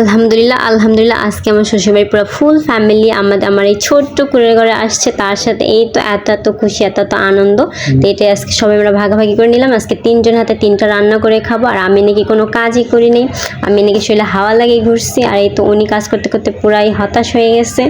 আলহামদুলিল্লাহ আলহামদুলিল্লাহ আজকে আমার শ্বশুরবাড়ি পুরো ফুল ফ্যামিলি আমাদের আমার এই ছোট্ট কুড়ে ঘরে আসছে তার সাথে এই তো এত এত খুশি এত এত আনন্দ। তো এটা আজকে সবাই আমরা ভাগাভাগি করে নিলাম। আজকে তিনজন হাতে তিনটা রান্না করে খাব আর আমি নাকি কোনো কাজই করি নাই। আমি নাকি শরীরে হাওয়া লাগিয়ে ঘুরছি আর এই তো উনি কাজ করতে করতে পুরাই হতাশ হয়ে গেছে।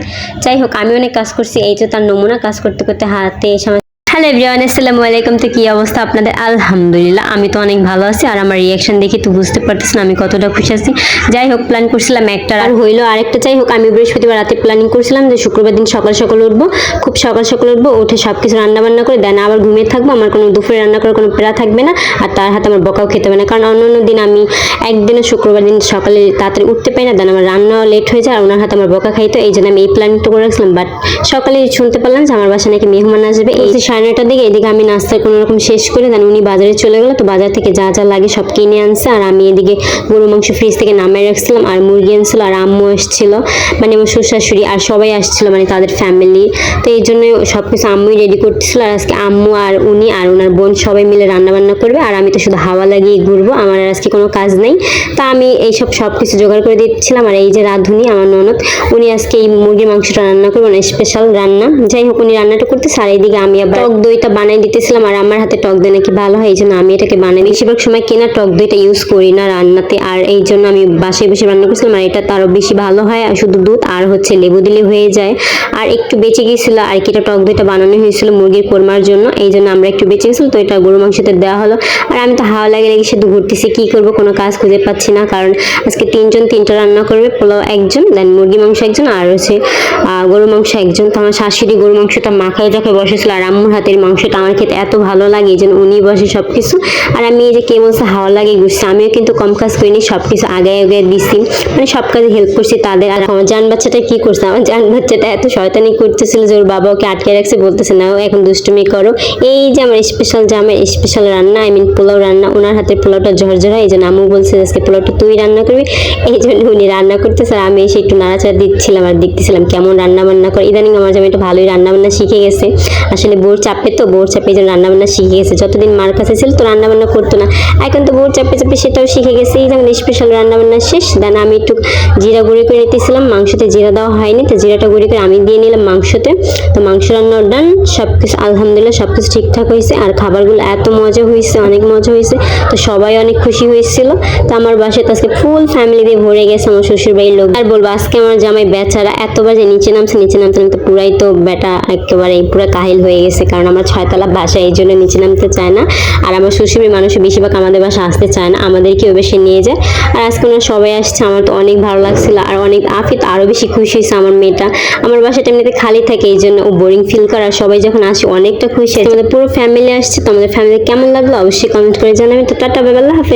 যাই হোক আমি অনেক কাজ করছি এই তো তার নমুনা কাজ করতে করতে হাতে এসে আমার হ্যালো এভরিওয়ান আসসালামু আলাইকুম। তো কী অবস্থা আপনাদের? আলহামদুলিল্লাহ আমি তো অনেক ভালো আছি। আর আমার রিয়াকশন দেখে তো বুঝতে পারতেছেন আমি কতটা খুশি আছি। যাই হোক প্ল্যান করছিলাম একটা আর হইল আরেকটা। যাই হোক আমি বৃহস্পতিবার রাতে প্ল্যানিং করছিলাম যে শুক্রবার দিন সকাল সকাল উঠবো। খুব সকাল সকাল উঠবো উঠে সব কিছু রান্না বান্না করে দেন আবার ঘুমিয়ে থাকব। আমার কোনো দুপুরে রান্না করার কোনো প্যারা থাকবে না আর তার হাতে আমার বকাও খেতে হবে না। কারণ অন্য অন্য দিন আমি একদিনও শুক্রবার দিন সকালে তাড়াতাড়ি উঠতে পারি না দেন আমার রান্নাও লেট হয়ে যায় আর ওনার হাতে আমার বকা খাইতো এই জন্য আমি এই প্ল্যানিংটা করে রাখছিলাম বাট সকালে শুনতে পারলাম যে আমার বাসায় নাকি মেহমান আসবে। এই যে সাড়ে নটার দিকে, এদিকে আমি নাস্তা কোনো রকম শেষ করে দেন উনি বাজারে চলে গেলো, তো বাজার থেকে যা যা লাগে সব কিনে আনছে। আর আমি এদিকে গরু মাংস ফ্রিজ থেকে নামাই রাখছিলাম, আর মুরগি আনছিল, আর আম্মু এসেছিল মানে আমার শ্বশুর আর সবাই আসছিল মানে তাদের ফ্যামিলি তো এই জন্য সব কিছু আম্মুই রেডি করতেছিল, আর আজকে আম্মু আর উনি আর ওনার বোন সবাই মিলে রান্নাবান্না করবে। আর আমি তো শুধু হাওয়া লাগিয়ে ঘুরবো, আমার আজকে কোনো কাজ নেই। তা আমি এইসব সব কিছু জোগাড় করে দিচ্ছিলাম, আর এই যে রাঁধুনি, আমার ননদ, উনি আজকে এই মুরগির মাংসটা রান্না করব না স্পেশাল রান্না। যাই হোক, উনি রান্নাটা করতেছে, আর এইদিকে আমি আবার দইটা বানাই দিতেছিলাম আর আমার হাতে টক দই নাকি ভালো হয়, এই জন্য আমি এটাকে বানাই বেশিরভাগ সময় কেনা টক দইটা ইউজ করি না রান্নাতে, আর এই জন্য আমি বাসায় বসে রান্না করছিলাম আর এটা তারও বেশি ভালো হয়, আর শুধু দুধ আর হচ্ছে লেবু দিলে হয়ে যায়। আর একটু বেঁচে গিয়েছিল আর কি, এটা টক দইটা বানানো হয়েছিল মুরগির কোরমার জন্য, এই জন্য আমরা একটু বেঁচে গেছিল, তো এটা গরু মাংসতে দেওয়া হলো। আর আমি তো হাওয়া লাগে লেগে শুধু ঘুরতেছি, কি করব কোনো কাজ খুঁজে পাচ্ছি না, কারণ আজকে তিনজন তিনটা রান্না করবে, পোলাও একজন দেন মুরগি মাংস একজন, আর হচ্ছে গরু মাংস একজন। তো আমার শাশুড়ি গরু মাংসটা মাখায় যখন বসেছিল, আর আম্মুর হাতের মাংসটা আমার খেতে এত ভালো লাগে জন্য উনি বসে সব কিছু আর আমি এই যে কে বলছে হাওয়া লাগে ঘুরছি আমিও কিন্তু কম কাজ করিনি সব কিছু আগে আগে দিছি মানে সব কাজে হেল্প করছি তাদের। আর আমার জান বাচ্চাটা কি করছে? আমার জান বাচ্চাটা এত শয়তানি করতেছিল যে ওর বাবা ওকে আটকে রাখছে, বলতেছে না ও এখন দুষ্টুমি করো। এই যে আমার স্পেশাল যে আমার স্পেশাল রান্না আই মিন পোলাও রান্না ওনার হাতের পোলাওটা ঝরঝরা, এই জন্য আমু বলছে আজকে পোলাওটা তুই রান্না করবি। এই জন্য উনি রান্না করতেছে, আর আমি এসে একটু নাড়াচাড়া দিচ্ছিলাম আর দেখতেছিলাম কেমন রান্না বান্না করে। ইদানিং আমার জামাই একটু ভালোই রান্না বান্না শিখে গেছে। আসলে বোর চাপে তো বোর চাপে এই জন্য রান্না বান্না শিখে গেছে। যতদিন মার কাছে ছিল তো রান্না বান্না করতো না। এখন তো বোর চাপে চাপে সেটাও শিখে গেছে। এই যেমন স্পেশাল রান্না বান্না শেষ, দেন আমি একটু জিরা গুঁড়ি করে নিতেছিলাম। মাংসতে জিরা দেওয়া হয়নি, তো জিরাটা গুঁড়ি করে আমি দিয়ে নিলাম মাংসতে। তো মাংস রান্নার ডান সব কিছু আলহামদুলিল্লাহ সব কিছু ঠিকঠাক হয়েছে। আর খাবারগুলো এত মজা হয়েছে, অনেক মজা হয়েছে। তো সবাই অনেক খুশি হয়েছিল। তো আমার বাসায় তো আজকে ফুল ফ্যামিলি দিয়ে ভরে গেছে আমার শ্বশুর বাড়ির লোক। আর বলব, আজকে আমার জামাই বেচারা এত বাজে নিচে নামছে, নিচে নামতে নামতে পুরাই তো বেটা একেবারে পুরো কাহিল হয়ে গেছে। কারণ আমার ছয়তলা বাসা এই জন্য নিচে নামতে চায় না। আর আমার শ্বশুরের মানুষ বেশিরভাগ আমাদের বাসা আসতে চায় না। আমাদেরকে ওই বেশি নিয়ে যায়। আর আজকে ওনার সবাই আসছে, আমার তো অনেক ভালো লাগছিল। আর অনেক আফিত আরও বেশি খুশি হয়েছে আমার মেয়েটা। আমার বাসাটা এমনিতে খালি থাকে এই জন্য ও বোরিং ফিল করে। আর সবাই যখন আসে অনেকটা খুশি আছে আমাদের পুরো ফ্যামিলি আসছে। তো আমাদের ফ্যামিলি কেমন লাগল অবশ্যই কমেন্ট করে জানাবেন। তো টাটা বেবাল্লা হাফেজ।